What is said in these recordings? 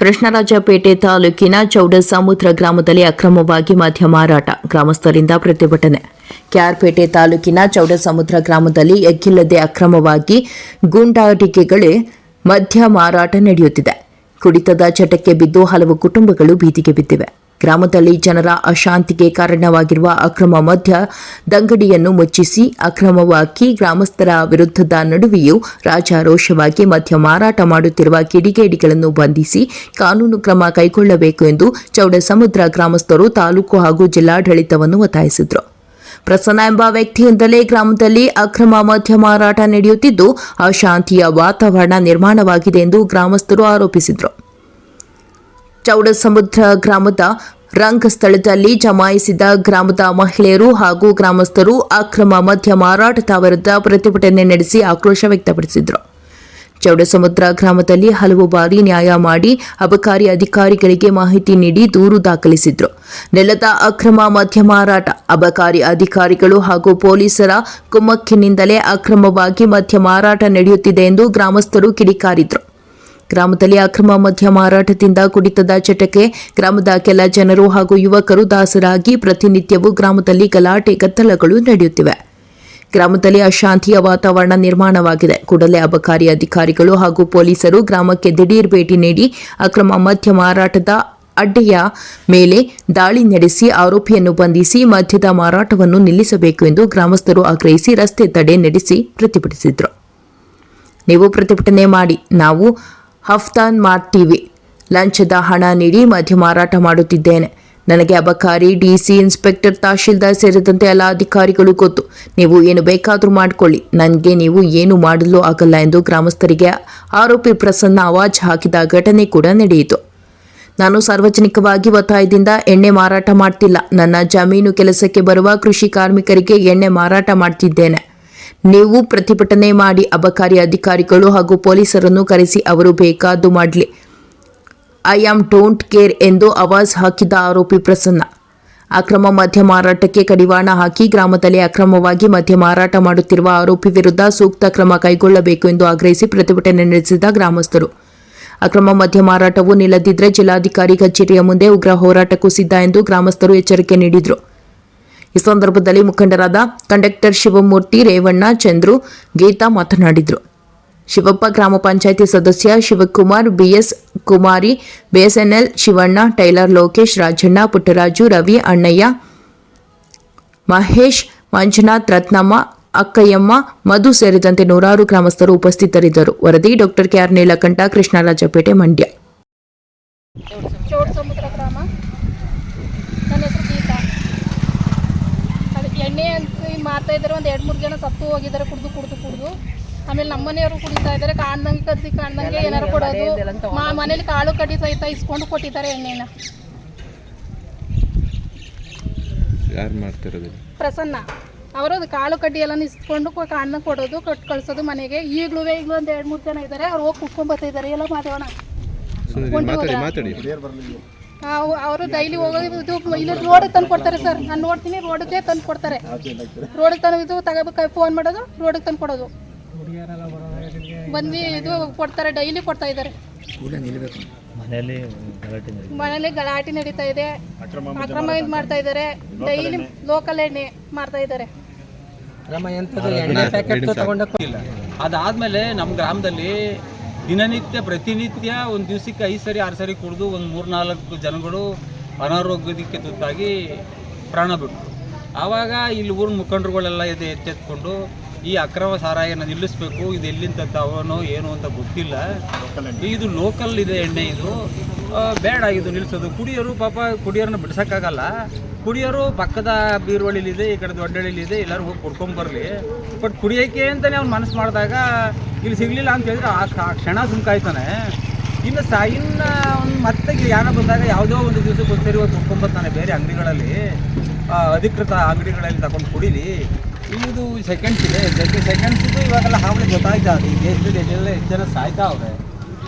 ಕೃಷ್ಣರಾಜಪೇಟೆ ತಾಲೂಕಿನ ಚೌಡಸಮುದ್ರ ಗ್ರಾಮದಲ್ಲಿ ಅಕ್ರಮವಾಗಿ ಮದ್ಯ ಮಾರಾಟ, ಗ್ರಾಮಸ್ಥರಿಂದ ಪ್ರತಿಭಟನೆ. ಕ್ಯಾರ್ಪೇಟೆ ತಾಲೂಕಿನ ಚೌಡಸಮುದ್ರ ಗ್ರಾಮದಲ್ಲಿ ಎಗ್ಗಿಲ್ಲದೆ ಅಕ್ರಮವಾಗಿ ಗೂಂಡಾಟಿಕೆಗಳೇ ಮದ್ಯ ಮಾರಾಟ ನಡೆಯುತ್ತಿದೆ. ಕುಡಿತದ ಚಟಕ್ಕೆ ಬಿದ್ದು ಹಲವು ಕುಟುಂಬಗಳು ಬೀದಿಗೆ ಬಿದ್ದಿವೆ. ಗ್ರಾಮದಲ್ಲಿ ಜನರ ಅಶಾಂತಿಗೆ ಕಾರಣವಾಗಿರುವ ಅಕ್ರಮ ಮಧ್ಯ ದಂಗಡಿಯನ್ನು ಮುಚ್ಚಿಸಿ ಅಕ್ರಮವಾಗಿ ಗ್ರಾಮಸ್ಥರ ವಿರುದ್ಧದ ನಡುವೆಯೂ ರಾಜಾರೋಷವಾಗಿ ಮದ್ಯ ಮಾರಾಟ ಮಾಡುತ್ತಿರುವ ಕಿಡಿಗೇಡಿಗಳನ್ನು ಬಂಧಿಸಿ ಕಾನೂನು ಕ್ರಮ ಕೈಗೊಳ್ಳಬೇಕು ಎಂದು ಚೌಡಸಮುದ್ರ ಗ್ರಾಮಸ್ಥರು ತಾಲೂಕು ಹಾಗೂ ಜಿಲ್ಲಾಡಳಿತವನ್ನು ಒತ್ತಾಯಿಸಿದರು. ಪ್ರಸನ್ನ ಎಂಬ ವ್ಯಕ್ತಿಯಿಂದಲೇ ಗ್ರಾಮದಲ್ಲಿ ಅಕ್ರಮ ಮದ್ಯ ಮಾರಾಟ ನಡೆಯುತ್ತಿದ್ದು, ಅಶಾಂತಿಯ ವಾತಾವರಣ ನಿರ್ಮಾಣವಾಗಿದೆ ಎಂದು ಗ್ರಾಮಸ್ಥರು ಆರೋಪಿಸಿದರು. ಚೌಡಸಮುದ್ರ ಗ್ರಾಮದ ರಂಗಸ್ಥಳದಲ್ಲಿ ಜಮಾಯಿಸಿದ ಗ್ರಾಮದ ಮಹಿಳೆಯರು ಹಾಗೂ ಗ್ರಾಮಸ್ಥರು ಅಕ್ರಮ ಮದ್ಯ ಮಾರಾಟದ ವಿರುದ್ಧ ಪ್ರತಿಭಟನೆ ನಡೆಸಿ ಆಕ್ರೋಶ ವ್ಯಕ್ತಪಡಿಸಿದರು. ಚೌಡಸಮುದ್ರ ಗ್ರಾಮದಲ್ಲಿ ಹಲವು ಬಾರಿ ನ್ಯಾಯ ಮಾಡಿ ಅಬಕಾರಿ ಅಧಿಕಾರಿಗಳಿಗೆ ಮಾಹಿತಿ ನೀಡಿ ದೂರು ದಾಖಲಿಸಿದ್ರು. ನೆಲದ ಅಕ್ರಮ ಮದ್ಯ ಮಾರಾಟ, ಅಬಕಾರಿ ಅಧಿಕಾರಿಗಳು ಹಾಗೂ ಪೊಲೀಸರ ಕುಮ್ಮಕ್ಕಿನಿಂದಲೇ ಅಕ್ರಮವಾಗಿ ಮದ್ಯ ಮಾರಾಟ ನಡೆಯುತ್ತಿದೆ ಎಂದು ಗ್ರಾಮಸ್ಥರು ಕಿಡಿಕಾರಿದ್ರು. ಗ್ರಾಮದಲ್ಲಿ ಅಕ್ರಮ ಮದ್ಯ ಮಾರಾಟದಿಂದ ಕುಡಿತದ ಚಟಕ್ಕೆ ಗ್ರಾಮದ ಕೆಲ ಜನರು ಹಾಗೂ ಯುವಕರು ದಾಸರಾಗಿ ಪ್ರತಿನಿತ್ಯವೂ ಗ್ರಾಮದಲ್ಲಿ ಗಲಾಟೆ ಗದ್ದಲಗಳು ನಡೆಯುತ್ತಿವೆ. ಗ್ರಾಮದಲ್ಲಿ ಅಶಾಂತಿಯ ವಾತಾವರಣ ನಿರ್ಮಾಣವಾಗಿದೆ. ಕೂಡಲೇ ಅಬಕಾರಿ ಅಧಿಕಾರಿಗಳು ಹಾಗೂ ಪೊಲೀಸರು ಗ್ರಾಮಕ್ಕೆ ದಿಢೀರ್ ಭೇಟಿ ನೀಡಿ ಅಕ್ರಮ ಮದ್ಯ ಮಾರಾಟದ ಅಡ್ಡೆಯ ಮೇಲೆ ದಾಳಿ ನಡೆಸಿ ಆರೋಪಿಯನ್ನು ಬಂಧಿಸಿ ಮದ್ಯದ ಮಾರಾಟವನ್ನು ನಿಲ್ಲಿಸಬೇಕು ಎಂದು ಗ್ರಾಮಸ್ಥರು ಆಗ್ರಹಿಸಿ ರಸ್ತೆ ತಡೆ ನಡೆಸಿ ಪ್ರತಿಭಟಿಸಿದರು. ನೀವು ಪ್ರತಿಭಟನೆ ಮಾಡಿ, ನಾವು ಹಫ್ತಾನ್ ಮಾಡ್ತೀವಿ ಲಂಚದ ಹಣ ನೀಡಿ ಮದ್ಯ ಮಾರಾಟ ಮಾಡುತ್ತಿದ್ದೇನೆ. ನನಗೆ ಅಬಕಾರಿ ಡಿಸಿ ಇನ್ಸ್ಪೆಕ್ಟರ್, ತಹಶೀಲ್ದಾರ್ ಸೇರಿದಂತೆ ಎಲ್ಲ ಅಧಿಕಾರಿಗಳು ಗೊತ್ತು. ನೀವು ಏನು ಬೇಕಾದರೂ ಮಾಡಿಕೊಳ್ಳಿ. ನನಗೆ ನೀವು ಏನು ಮಾಡಲು ಆಗಲ್ಲ ಎಂದು ಗ್ರಾಮಸ್ಥರಿಗೆ ಆರೋಪಿ ಪ್ರಸನ್ನ ಅವಾಜ್ ಹಾಕಿದ ಘಟನೆ ಕೂಡ ನಡೆಯಿತು. ನಾನು ಸಾರ್ವಜನಿಕವಾಗಿ ಒತ್ತಾಯದಿಂದ ಎಣ್ಣೆ ಮಾರಾಟ ಮಾಡ್ತಿಲ್ಲ. ನನ್ನ ಜಮೀನು ಕೆಲಸಕ್ಕೆ ಬರುವ ಕೃಷಿ ಕಾರ್ಮಿಕರಿಗೆ ಎಣ್ಣೆ ಮಾರಾಟ ಮಾಡ್ತಿದ್ದೇನೆ. ನೀವು ಪ್ರತಿಭಟನೆ ಮಾಡಿ ಅಬಕಾರಿ ಅಧಿಕಾರಿಗಳು ಹಾಗೂ ಪೊಲೀಸರನ್ನು ಕರೆಸಿ ಅವರು ಬೇಕಾದು ಮಾಡಲಿ. ಐ ಆಮ್ ಡೋಂಟ್ ಕೇರ್ ಎಂದು ಆವಾಜ್ ಹಾಕಿದ ಆರೋಪಿ ಪ್ರಸನ್ನ. ಅಕ್ರಮ ಮದ್ಯ ಮಾರಾಟಕ್ಕೆ ಕಡಿವಾಣ ಹಾಕಿ ಗ್ರಾಮದಲ್ಲಿ ಅಕ್ರಮವಾಗಿ ಮದ್ಯ ಮಾರಾಟ ಮಾಡುತ್ತಿರುವ ಆರೋಪಿ ವಿರುದ್ಧ ಸೂಕ್ತ ಕ್ರಮ ಕೈಗೊಳ್ಳಬೇಕು ಎಂದು ಆಗ್ರಹಿಸಿ ಪ್ರತಿಭಟನೆ ನಡೆಸಿದ ಗ್ರಾಮಸ್ಥರು. ಅಕ್ರಮ ಮದ್ಯ ಮಾರಾಟವು ನಿಲ್ಲದಿದ್ದರೆ ಜಿಲ್ಲಾಧಿಕಾರಿ ಕಚೇರಿಯ ಮುಂದೆ ಉಗ್ರ ಹೋರಾಟಕ್ಕೂ ಸಿದ್ಧ ಎಂದು ಗ್ರಾಮಸ್ಥರು ಎಚ್ಚರಿಕೆ ನೀಡಿದರು. ಈ ಸಂದರ್ಭದಲ್ಲಿ ಮುಖಂಡರಾದ ಕಂಡಕ್ಟರ್ ಶಿವಮೂರ್ತಿ ರೇವಣ್ಣ ಚಂದ್ರು ಗೀತಾ ಮಾತನಾಡಿದರು. ಶಿವಪ್ಪ ಗ್ರಾಮ ಪಂಚಾಯಿತಿ ಸದಸ್ಯ Shivakumar, BS Kumari, BSNL Shivanna, tailor Lokesh, Rajanna, Puttaraju, Ravi, Annayya, Mahesh, Manjunath, Ratnamma, Akkayyamma, Madhu ಸೇರಿದಂತೆ ನೂರಾರು ಗ್ರಾಮಸ್ಥರು ಉಪಸ್ಥಿತರಿದ್ದರು. ವರದಿ ಡಾಕ್ಟರ್ ಕೆಆರ್ ನೀಲಕಂಠ, ಕೃಷ್ಣರಾಜಪೇಟೆ, ಮಂಡ್ಯ ಚೋಟ್ ಸಮುದ್ರ ಗ್ರಾಮ ನನ್ನ ಹೆಸರು ಗೀತಾ ಅದು ಎಣ್ಣೆ ಅಂತ ಮಾರ್ತಾ ಇದ್ದಾರೆ ಒಂದು ಎರಡು ಮೂರು ಜನ ಸತ್ತು ಹೋಗಿದ್ದಾರೆ ಕುಡ್ದು ಕುಡಿದು ಕುಡಿದು. ಆಮೇಲೆ ನಮ್ಮ ಮನೆಯವರು ಕುಡಿತಾ ಇದ್ದಾರೆ ಕಾಣ್ದಂಗೆ ಕದ್ದಿ ಕಾಣ್ದಂಗೆ ಏನಾರು ಕೊಡೋದು. ಮಾ ಮನೇಲಿ ಕಾಳು ಕಡ್ಡಿ ಸಹಿತ ಇಸ್ಕೊಂಡು ಕೊಟ್ಟಿದ್ದಾರೆ ಎಣ್ಣೆನ. ಯಾರು ಮಾಡ್ತಿರೋದು? ಪ್ರಸನ್ನ. ಅವರು ಅದು ಕಾಳು ಕಡ್ಡಿ ಎಲ್ಲ ಇಸ್ಕೊಂಡು ಕಾಣ್ದ ಕೊಡೋದು ಕೊಟ್ಟು ಕಳ್ಸೋದು ಮನೆಗೆ. ಈಗಲೂ ಈಗಲೂ ಒಂದು ಎರಡು ಮೂರು ಜನ ಇದ್ದಾರೆ ಅವ್ರು ಹೋಗಿ ಕುಟ್ಕೊಂಡ್ ಬರ್ತಾ ಇದ್ದಾರೆ ಎಲ್ಲ ಮಾತಾಡೋಣ ಅವರು ಡೈಲಿ ಹೋಗೋದು ಇದು ಇಲ್ಲಿ ರೋಡಿಗೆ ತಂದು ಕೊಡ್ತಾರೆ ಸರ್. ನಾನು ನೋಡ್ತೀನಿ ರೋಡಿಗೆ ತಂದು ಕೊಡ್ತಾರೆ. ರೋಡಿಗೆ ತಂದು ಇದು ತಗೋಬೇಕು ಫೋನ್ ಮಾಡೋದು ರೋಡಿಗೆ ತಂದು ಕೊಡೋದು. ಬಂದು ಇದು ಕೊಡ್ತಾರೆ ಡೈಲಿ ಕೊಡ್ತಾ ಇದ್ದಾರೆ. ಮನೆಯಲ್ಲಿ ಗಲಾಟೆ ನಡೆಯುತ್ತೆ. ಮನೇಲಿ ಗಲಾಟೆ ನಡೀತಾ ಇದೆ. ಅಕ್ರಮ ಇದು ಮಾಡ್ತಾ ಇದ್ದಾರೆ. ಡೈಲಿ ಲೋಕಲ್ ಎಣ್ಣೆ ಮಾಡ್ತಾ ಇದ್ದಾರೆ. ಅದಾದ್ಮೇಲೆ ಅದಾದಮೇಲೆ ನಮ್ಮ ಗ್ರಾಮದಲ್ಲಿ ದಿನನಿತ್ಯ ಪ್ರತಿನಿತ್ಯ ಒಂದು ದಿವಸಕ್ಕೆ ಐದು ಸರಿ ಆರು ಸರಿ ಕುಡಿದು ಒಂದು ಮೂರು ನಾಲ್ಕು ಜನಗಳು ಅನಾರೋಗ್ಯದಕ್ಕೆ ತುತ್ತಾಗಿ ಪ್ರಾಣ ಬಿಟ್ಟರು ಆವಾಗ ಇಲ್ಲಿ ಊರಿನ ಮುಖಂಡರುಗಳೆಲ್ಲ ಇದು ಎತ್ತೆತ್ಕೊಂಡು ಈ ಅಕ್ರಮ ಸಾರಾಯನ ನಿಲ್ಲಿಸಬೇಕು ಇದು ಎಲ್ಲಿಂದ ಅವನೋ ಏನು ಅಂತ ಗೊತ್ತಿಲ್ಲ. ಇದು ಲೋಕಲ್ ಇದೆ ಎಣ್ಣೆ ಇದು. ಬೇಡ ಇದು ನಿಲ್ಲಿಸೋದು ಕುಡಿಯೋರು ಪಾಪ ಕುಡಿಯೋರನ್ನ ಬಿಡ್ಸೋಕ್ಕಾಗಲ್ಲ. ಕುಡಿಯೋರು ಪಕ್ಕದ ಬೀರುವಳಿಲಿದೆ ಈ ಕಡೆ ದೊಡ್ಡಳಿಲಿದೆ ಎಲ್ಲರೂ ಹೋಗಿ ಕುಡ್ಕೊಂಬರ್ಲಿ ಬಟ್ ಕುಡಿಯೋಕೆ ಅಂತಲೇ ಅವ್ನು ಮನಸ್ಸು ಮಾಡಿದಾಗ ಇಲ್ಲಿ ಸಿಗಲಿಲ್ಲ ಅಂತ ಹೇಳಿದ್ರೆ ಆ ಕ್ಷ- ಆ ಕ್ಷಣ ಸುಮ್ಕಾಯ್ತಾನೆ. ಇನ್ನು ಸ ಇನ್ನು ಅವ್ನು ಮತ್ತೆ ಯಾರೋ ಬಂದಾಗ ಯಾವುದೋ ಒಂದು ದಿವಸಕ್ಕೆ ಒಂದ್ಸರಿ ಹೋಗಿ ಕುಡ್ಕೊಂಬರ್ತಾನೆ ಬೇರೆ ಅಂಗಡಿಗಳಲ್ಲಿ. ಅಧಿಕೃತ ಅಂಗಡಿಗಳಲ್ಲಿ ತಗೊಂಡು ಕುಡೀಲಿ. ಇದು ಸೆಕೆಂಡ್ಸ್ ಇದೆ. ಸೆಕೆಂಡ್ಸ್ ಇದು ಇವಾಗೆಲ್ಲ ಹಾವಳಿ ಗೊತ್ತಾಯ್ತಾ ಈ ದೇಶದಲ್ಲಿ ಎಲ್ಲ ಎಷ್ಟು ಜನ ಸಾಯ್ತಾ ಅವ್ರೆ?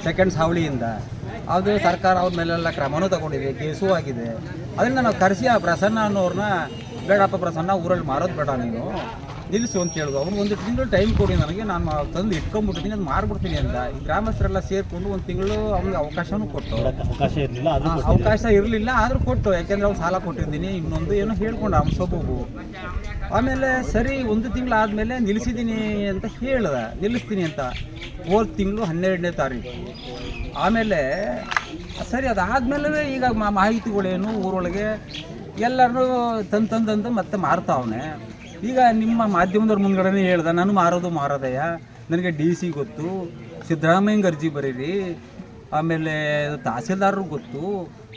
ಸೆಕೆಂಡ್ಸ್ ಹಾವಳಿಯಿಂದ. ಅದು ಸರ್ಕಾರ ಅವ್ರ ಮೇಲೆಲ್ಲ ಕ್ರಮನೂ ತಗೊಂಡಿದೆ ಕೇಸು ಆಗಿದೆ. ಅದರಿಂದ ನಾವು ಕರೆಸಿ ಆ ಪ್ರಸನ್ನ ಅನ್ನೋರ್ನ ಬೇಡಪ್ಪ ಪ್ರಸನ್ನ ಊರಲ್ಲಿ ಮಾರೋದು ಬೇಡ ನೀನು. ನಿಲ್ಲಿಸು ಅಂತ ಹೇಳಿದ್ರು ಅವ್ನು ಒಂದು ತಿಂಗಳು ಟೈಮ್ ಕೊಡಿ ನನಗೆ ನಾನು ತಂದು ಇಟ್ಕೊಂಡ್ಬಿಟ್ಟಿದ್ದೀನಿ ಅದು ಮಾರ್ಬಿಡ್ತೀನಿ ಅಂತ. ಈ ಗ್ರಾಮಸ್ಥರೆಲ್ಲ ಸೇರಿಕೊಂಡು ಒಂದು ತಿಂಗಳು ಅವ್ನಿಗೆ ಅವಕಾಶನೂ ಕೊಟ್ಟು. ಅವಕಾಶ ಇರಲಿಲ್ಲ ಅವಕಾಶ ಇರಲಿಲ್ಲ ಆದರೂ ಕೊಟ್ಟು. ಯಾಕೆಂದ್ರೆ ಅವ್ನು ಸಾಲ ಕೊಟ್ಟಿದ್ದೀನಿ ಇನ್ನೊಂದು ಏನೋ ಹೇಳ್ಕೊಂಡು ಅವ್ನು ಸೊಬಗು ಆಮೇಲೆ ಸರಿ ಒಂದು ತಿಂಗಳು ಆದಮೇಲೆ ನಿಲ್ಲಿಸಿದ್ದೀನಿ ಅಂತ ಹೇಳ್ದ. ನಿಲ್ಲಿಸ್ತೀನಿ ಅಂತ. ಹೋದ ತಿಂಗಳು ಹನ್ನೆರಡನೇ ತಾರೀಕು. ಆಮೇಲೆ, ಸರಿ ಅದಾದಮೇಲೆ ಈಗ ಮಾಹಿತಿಗಳೇನು ಊರೊಳಗೆ ಎಲ್ಲರೂ ತಂದು ತಂದಂದು ಮತ್ತೆ ಮಾರ್ತಾವನೆ. ಈಗ ನಿಮ್ಮ ಮಾಧ್ಯಮದವ್ರ ಮುಂದ್ಗಡೆನೇ ಹೇಳ್ದೆ, ನಾನು ಮಾರೋದು ಮಾರೋದಯ್ಯ. ನನಗೆ ಡಿ ಸಿ ಗೊತ್ತು. ಸಿದ್ದರಾಮಯ್ಯಂಗೆ ಅರ್ಜಿ ಬರೀರಿ. ಆಮೇಲೆ ತಹಸೀಲ್ದಾರರು ಗೊತ್ತು,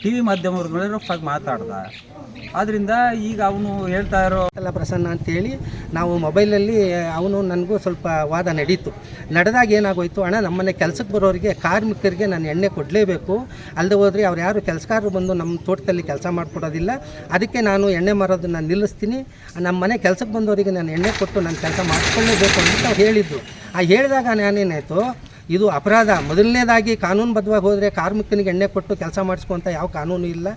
ಟಿ ವಿ ಮಾಧ್ಯಮದವ್ರ ರಫಾಗಿ ಮಾತಾಡ್ದ. ಆದ್ದರಿಂದ ಈಗ ಅವನು ಹೇಳ್ತಾ ಇರೋ ಎಲ್ಲ ಪ್ರಸನ್ನ ಅಂತೇಳಿ, ನಾವು ಮೊಬೈಲಲ್ಲಿ ಅವನು ನನಗೂ ಸ್ವಲ್ಪ ವಾದ ನಡೀತು. ನಡೆದಾಗ ಏನಾಗೋಯ್ತು, ಅಣ್ಣ, ನಮ್ಮನೆ ಕೆಲಸಕ್ಕೆ ಬರೋರಿಗೆ, ಕಾರ್ಮಿಕರಿಗೆ ನಾನು ಎಣ್ಣೆ ಕೊಡಲೇಬೇಕು. ಅಲ್ಲದೆ ಹೋದರೆ ಅವ್ರು ಯಾರು ಕೆಲಸಗಾರರು ಬಂದು ನಮ್ಮ ತೋಟದಲ್ಲಿ ಕೆಲಸ ಮಾಡಿಕೊಡೋದಿಲ್ಲ. ಅದಕ್ಕೆ ನಾನು ಎಣ್ಣೆ ಮಾರೋದನ್ನು ನಿಲ್ಲಿಸ್ತೀನಿ. ನಮ್ಮ ಮನೆ ಕೆಲಸಕ್ಕೆ ಬಂದವರಿಗೆ ನಾನು ಎಣ್ಣೆ ಕೊಟ್ಟು ನಾನು ಕೆಲಸ ಮಾಡಿಕೊಳ್ಳೇಬೇಕು ಅಂತ ಅವ್ರು ಹೇಳಿದ್ದು ಆ ಹೇಳಿದಾಗ ನಾನೇನಾಯಿತು ಇದು ಅಪರಾಧ. ಮೊದಲನೇದಾಗಿ ಕಾನೂನುಬದ್ಧವಾಗಿ ಹೋದರೆ ಕಾರ್ಮಿಕನಿಗೆ ಎಣ್ಣೆ ಕೊಟ್ಟು ಕೆಲಸ ಮಾಡಿಸ್ಕೊಂತ ಯಾವ ಕಾನೂನು ಇಲ್ಲ.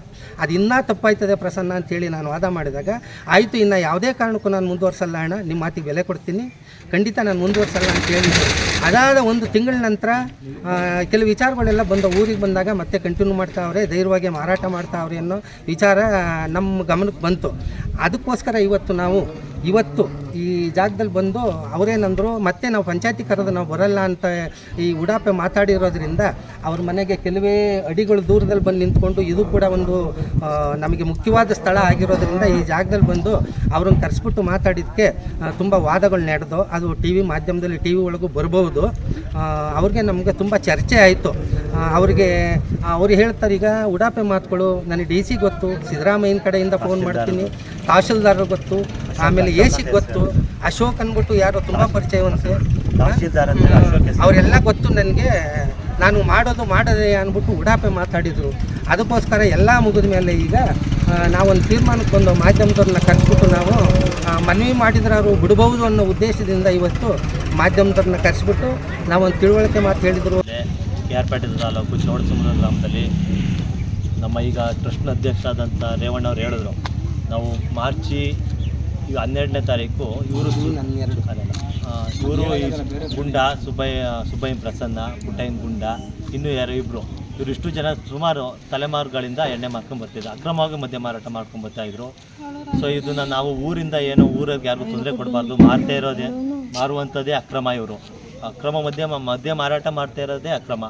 ಅದು ಇನ್ನೂ ತಪ್ಪಾಯ್ತದೆ ಪ್ರಸನ್ನ ಅಂತೇಳಿ ನಾನು ವಾದ ಮಾಡಿದಾಗ. ಆಯಿತು, ಇನ್ನು ಯಾವುದೇ ಕಾರಣಕ್ಕೂ ನಾನು ಮುಂದುವರ್ಸಲ್ಲ ಅಣ್ಣ. ನಿಮ್ಮ ಮಾತಿಗೆ ಬೆಲೆ ಕೊಡ್ತೀನಿ. ಖಂಡಿತ ನಾನು ಮುಂದುವರ್ಸಲ್ಲ ಅಂತ ಹೇಳಿದ್ದೆ ಅದಾದ ಒಂದು ತಿಂಗಳ ನಂತರ ಕೆಲವು ವಿಚಾರಗಳೆಲ್ಲ ಬಂದ, ಊರಿಗೆ ಬಂದಾಗ ಮತ್ತೆ ಕಂಟಿನ್ಯೂ ಮಾಡ್ತಾವ್ರೆ ಧೈರ್ಯವಾಗಿ ಮಾರಾಟ ಮಾಡ್ತಾವ್ರೆ ಅನ್ನೋ ವಿಚಾರ ನಮ್ಮ ಗಮನಕ್ಕೆ ಬಂತು. ಅದಕ್ಕೋಸ್ಕರ ಇವತ್ತು ನಾವು ಇವತ್ತು ಈ ಜಾಗದಲ್ಲಿ ಬಂದು ಅವರೇನಂದರು ಮತ್ತೆ ನಾವು ಪಂಚಾಯತಿ ಕರೆದು ನಾವು ಬರಲ್ಲ ಅಂತ ಈ ಉಡಾಪೆ ಮಾತಾಡಿರೋದ್ರಿಂದ ಅವ್ರ ಮನೆಗೆ ಕೆಲವೇ ಅಡಿಗಳು ದೂರದಲ್ಲಿ ಬಂದು ನಿಂತ್ಕೊಂಡು ಇದು ಕೂಡ ಒಂದು ನಮಗೆ ಮುಖ್ಯವಾದ ಸ್ಥಳ ಆಗಿರೋದ್ರಿಂದ ಈ ಜಾಗದಲ್ಲಿ ಬಂದು ಅವ್ರನ್ನ ಕರೆಸ್ಬಿಟ್ಟು ಮಾತಾಡಿದ್ದಕ್ಕೆ ತುಂಬ ವಾದಗಳು ನಡೆದು ಅದು ಟಿ ವಿ ಮಾಧ್ಯಮದಲ್ಲಿ ಟಿ ವಿ ಒಳಗೂ ಬರ್ಬೋದು ಅವ್ರಿಗೆ ನಮಗೆ ತುಂಬ ಚರ್ಚೆ ಆಯಿತು. ಅವ್ರಿಗೆ ಅವ್ರು ಹೇಳ್ತಾರೆ ಈಗ ಉಡಾಪೆ ಮಾತುಗಳು ನನಗೆ ಡಿ ಸಿ ಗೊತ್ತು ಸಿದ್ದರಾಮಯ್ಯನ ಕಡೆಯಿಂದ ಫೋನ್ ಮಾಡ್ತೀನಿ ತಹಶೀಲ್ದಾರ್ ಗೊತ್ತು ಆಮೇಲೆ ಎ ಸಿ ಗೊತ್ತು ಅಶೋಕ್ ಅಂದ್ಬಿಟ್ಟು ಯಾರೋ ತುಂಬ ಪರಿಚಯವಂತೆ. ಅವರೆಲ್ಲ ಗೊತ್ತು ನನಗೆ. ನಾನು ಮಾಡೋದು ಮಾಡದೆ ಅಂದ್ಬಿಟ್ಟು ಉಡಾಪೆ ಮಾತಾಡಿದರು. ಅದಕ್ಕೋಸ್ಕರ ಎಲ್ಲ ಮುಗಿದ ಮೇಲೆ ಈಗ ನಾವೊಂದು ತೀರ್ಮಾನಕ್ಕೆ ಒಂದು ಮಾಧ್ಯಮದವ್ರನ್ನ ಕರೆಸ್ಬಿಟ್ಟು ನಾವು ಮನವಿ ಮಾಡಿದ್ರೆ ಅವರು ಬಿಡಬಹುದು ಅನ್ನೋ ಉದ್ದೇಶದಿಂದ ಇವತ್ತು ಮಾಧ್ಯಮದವ್ರನ್ನ ಕರೆಸ್ಬಿಟ್ಟು ನಾವೊಂದು ತಿಳುವಳಿಕೆ ಮಾತು ಹೇಳಿದರು. ಕೆ ಆರ್ ಪೇಟೆ ತಾಲೂಕು ಚೌಡಸಮುದ್ರ ಗ್ರಾಮದಲ್ಲಿ ನಮ್ಮ ಈಗ ಟ್ರಸ್ಟ್ನ ಅಧ್ಯಕ್ಷರಾದಂಥ ರೇವಣ್ಣ ಅವ್ರು ಹೇಳಿದ್ರು ನಾವು ಮಾರ್ಚಿ ಈಗ ಹನ್ನೆರಡನೇ ತಾರೀಕು ಇವರು ಎರಡು ಇವರು ಗುಂಡ ಸುಬ್ಬಯ್ಯ ಸುಬ್ಬಯ್ಯ ಪ್ರಸನ್ನ ಪುಟ್ಟಯ್ಯನ ಗುಂಡ ಇನ್ನೂ ಯಾರು ಇಬ್ಬರು ಇವರು ಇಷ್ಟು ಜನ ಸುಮಾರು ತಲೆಮಾರುಗಳಿಂದ ಎಣ್ಣೆ ಮಾರ್ಕೊಂಡು ಬರ್ತಿದ್ರು. ಅಕ್ರಮವಾಗಿ ಮದ್ಯ ಮಾರಾಟ ಮಾಡ್ಕೊಂಡು ಬರ್ತಾ ಇದ್ರು. ಸೊ ಇದನ್ನು ನಾವು ಊರಿಂದ ಏನೋ ಊರಿಗೆ ಯಾರಿಗೂ ತೊಂದರೆ ಕೊಡಬಾರ್ದು. ಮಾರ್ತಾ ಇರೋದೇ ಮಾರುವಂಥದ್ದೇ ಅಕ್ರಮ ಇವರು. ಅಕ್ರಮ ಮದ್ಯ ಮದ್ಯ ಮಾರಾಟ ಮಾಡ್ತಾ ಇರೋದೇ ಅಕ್ರಮ.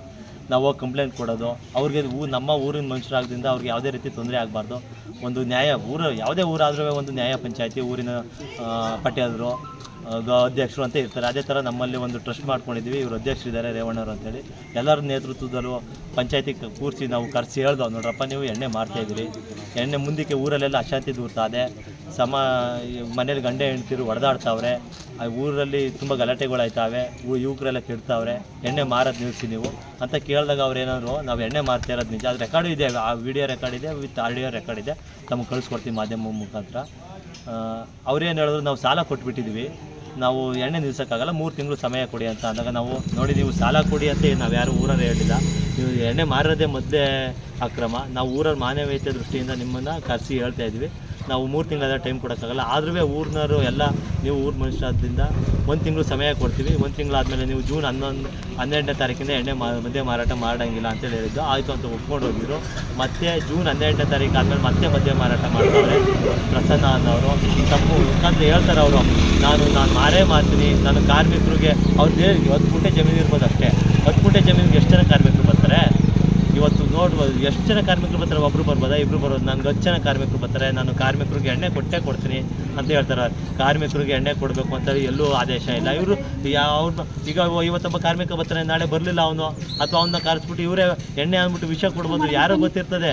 ನಾವು ಕಂಪ್ಲೇಂಟ್ ಕೊಡೋದು, ಅವ್ರಿಗೆ ಊ, ನಮ್ಮ ಊರಿನ ಮನುಷ್ಯರಾಗದಿಂದ ಅವ್ರಿಗೆ ಯಾವುದೇ ರೀತಿ ತೊಂದರೆ ಆಗಬಾರ್ದು. ಒಂದು ನ್ಯಾಯ, ಊರು, ಯಾವುದೇ ಊರಾದರೂ ಒಂದು ನ್ಯಾಯ ಪಂಚಾಯತಿ, ಊರಿನ ಪಟ್ಟಿಯಾದರು ಅಧ್ಯಕ್ಷರು ಅಂತ ಇರ್ತಾರೆ. ಅದೇ ಥರ ನಮ್ಮಲ್ಲಿ ಒಂದು ಟ್ರಸ್ಟ್ ಮಾಡ್ಕೊಂಡಿದ್ದೀವಿ. ಇವರು ಅಧ್ಯಕ್ಷರಿದ್ದಾರೆ ರೇವಣ್ಣವರು ಅಂತೇಳಿ. ಎಲ್ಲರ ನೇತೃತ್ವದಲ್ಲೂ ಪಂಚಾಯತಿ ಕೂರಿಸಿ ನಾವು ಕರೆಸಿ ಹೇಳ್ದೋ ನೋಡ್ರಪ್ಪ, ನೀವು ಎಣ್ಣೆ ಮಾಡ್ತಾಯಿದ್ದೀರಿ ಎಣ್ಣೆ ಮುಂದಕ್ಕೆ ಊರಲ್ಲೆಲ್ಲ ಅಶಾಂತಿ ದೂರ್ತಾ ಇದೆ. ಸಮ, ಮನೇಲಿ ಗಂಡ ಹೆಂಡ್ತಿರು ಹೊಡೆದಾಡ್ತಾವ್ರೆ ಊರಲ್ಲಿ ತುಂಬ ಗಲಾಟೆಗಳಾಯ್ತಾವೆ. ಯುವಕರೆಲ್ಲ ಕೆಡ್ತಾವ್ರೆ. ಎಣ್ಣೆ ಮಾರೋದು ನಿಲ್ಲಿಸಿ ನೀವು. ಅಂತ ಕೇಳಿದಾಗ ಅವ್ರು ಏನಾದ್ರು, ನಾವು ಎಣ್ಣೆ ಮಾರ್ತಾ ಇರೋದು ನಿಜ. ಅದು ರೆಕಾರ್ಡು ಇದೆ. ಆ ವಿಡಿಯೋ ರೆಕಾರ್ಡ್ ಇದೆ, ವಿತ್ ಆಡಿಯೋ ರೆಕಾರ್ಡ್ ಇದೆ. ನಮಗೆ ಕಳಿಸ್ಕೊಡ್ತೀವಿ ಮಾಧ್ಯಮ ಮುಖಾಂತರ. ಅವ್ರೇನು ಹೇಳಿದ್ರು, ನಾವು ಸಾಲ ಕೊಟ್ಬಿಟ್ಟಿದ್ವಿ. ನಾವು ಎಣ್ಣೆ ನಿಲ್ಸೋಕ್ಕಾಗಲ್ಲ, ಮೂರು ತಿಂಗಳು ಸಮಯ ಕೊಡಿ ಅಂತ ಅಂದಾಗ ನಾವು ನೋಡಿ ನೀವು ಸಾಲ ಕೊಡಿ ಅಂತ ನಾವು ಯಾರು ಊರಲ್ಲಿ ಹೇಳಿಲ್ಲ. ನೀವು ಎಣ್ಣೆ ಮಾರೋದೇ ಮೊದಲೇ ಅಕ್ರಮ. ನಾವು ಊರಲ್ಲಿ ಮಾನವೀಯತೆ ದೃಷ್ಟಿಯಿಂದ ನಿಮ್ಮನ್ನು ಕರೆಸಿ ಹೇಳ್ತಾ ಇದ್ವಿ. ನಾವು ಮೂರು ತಿಂಗಳೆಲ್ಲ ಟೈಮ್ ಕೊಡೋಕ್ಕಾಗಲ್ಲ. ಆದ್ರೂ ಊರಿನವರು ಎಲ್ಲ ನೀವು ಊರ ಮನುಷ್ಯರಾದ್ರಿಂದ ಒಂದು ತಿಂಗಳು ಸಮಯ ಕೊಡ್ತೀವಿ. ಒಂದು ತಿಂಗಳಾದಮೇಲೆ ನೀವು ಜೂನ್ ಹನ್ನೊಂದು, ಹನ್ನೆರಡನೇ ತಾರೀಕಿಂದ ಎಣ್ಣೆ ಮಾ ಮದ್ಯ ಮಾರಾಟ ಮಾಡೋಂಗಿಲ್ಲ ಅಂತೇಳಿ ಹೇಳಿದ್ದು ಆಯಿತು ಅಂತ ಒಪ್ಕೊಂಡು ಹೋಗಿದ್ರು. ಮತ್ತೆ ಜೂನ್ ಹನ್ನೆರಡನೇ ತಾರೀಕು ಆದಮೇಲೆ ಮತ್ತೆ ಮದ್ಯ ಮಾರಾಟ ಮಾಡ್ತಾರೆ ಪ್ರಸನ್ನ ಅನ್ನೋರು. ತಪ್ಪು ಯಾಕಂದ್ರೆ ಹೇಳ್ತಾರೆ ಅವರು. ನಾನು ನಾನು ಮಾರೇ ಮಾಡ್ತೀನಿ. ನಾನು ಕಾರ್ಮಿಕರಿಗೆ ಅವ್ರದ್ದು ಹತ್ತು ಗುಂಟೆ ಜಮೀನು ಇರ್ಬೋದು ಅಷ್ಟೇ ಹತ್ತು ಗುಂಟೆ ಜಮೀನಿಗೆ ಎಷ್ಟು ಜನ ನೋಡ್ಬೋದು. ಎಷ್ಟು ಜನ ಕಾರ್ಮಿಕರು ಬರ್ತಾರೆ? ಒಬ್ರು ಬರ್ಬೋದಾ? ಇಬ್ಬರು ಬರ್ಬೋದು. ನನ್ಗೆ ಹತ್ತು ಜನ ಕಾರ್ಮಿಕರು ಬರ್ತಾರೆ. ನಾನು ಕಾರ್ಮಿಕರಿಗೆ ಎಣ್ಣೆ ಕೊಟ್ಟೇ ಕೊಡ್ತೀನಿ ಅಂತ ಹೇಳ್ತಾರೆ. ಕಾರ್ಮಿಕರಿಗೆ ಎಣ್ಣೆ ಕೊಡಬೇಕು ಅಂತ ಎಲ್ಲೂ ಆದೇಶ ಇಲ್ಲ. ಇವರು ಯಾವ ಈಗ ಇವತ್ತೊಬ್ಬ ಕಾರ್ಮಿಕ ಬರ್ತಾನೆ, ನಾಳೆ ಬರಲಿಲ್ಲ ಅವನು. ಅಥವಾ ಅವನ್ನ ಕರೆಸ್ಬಿಟ್ಟು ಇವರೇ ಎಣ್ಣೆ ಅಂದ್ಬಿಟ್ಟು ವಿಷಯ ಕೊಡ್ಬೋದು. ಯಾರೋ ಗೊತ್ತಿರ್ತದೆ.